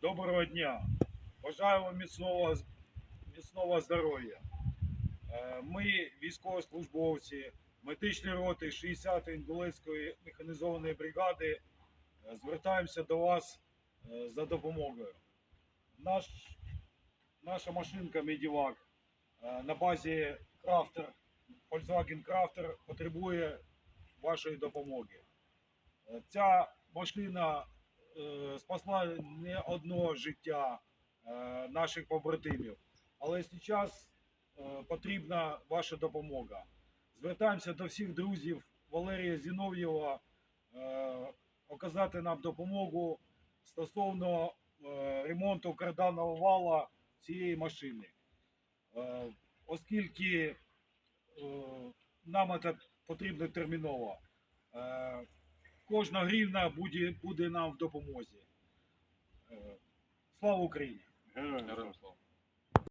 Доброго дня. Бажаю вам міцного, міцного здоров'я. Е, Ми, військовослужбовці медичної роти 60-ї інгулецької механізованої бригади, е, звертаємося до вас е, за допомогою. Наш, наша машинка Медівак на базі Крафтер, Volkswagen Crafter потребує вашої допомоги. Ця машина спасла не одно життя е, наших побратимів, але зараз е, потрібна ваша допомога. Звертаємося до всіх друзів Валерія Зінов'єва е, оказати нам допомогу стосовно е, ремонту карданного вала цієї машини. Е, Оскільки е, нам це потрібно терміново. Кожна гривна буде, буде нам в допомозі. Е, Слава Україні! Героям слава.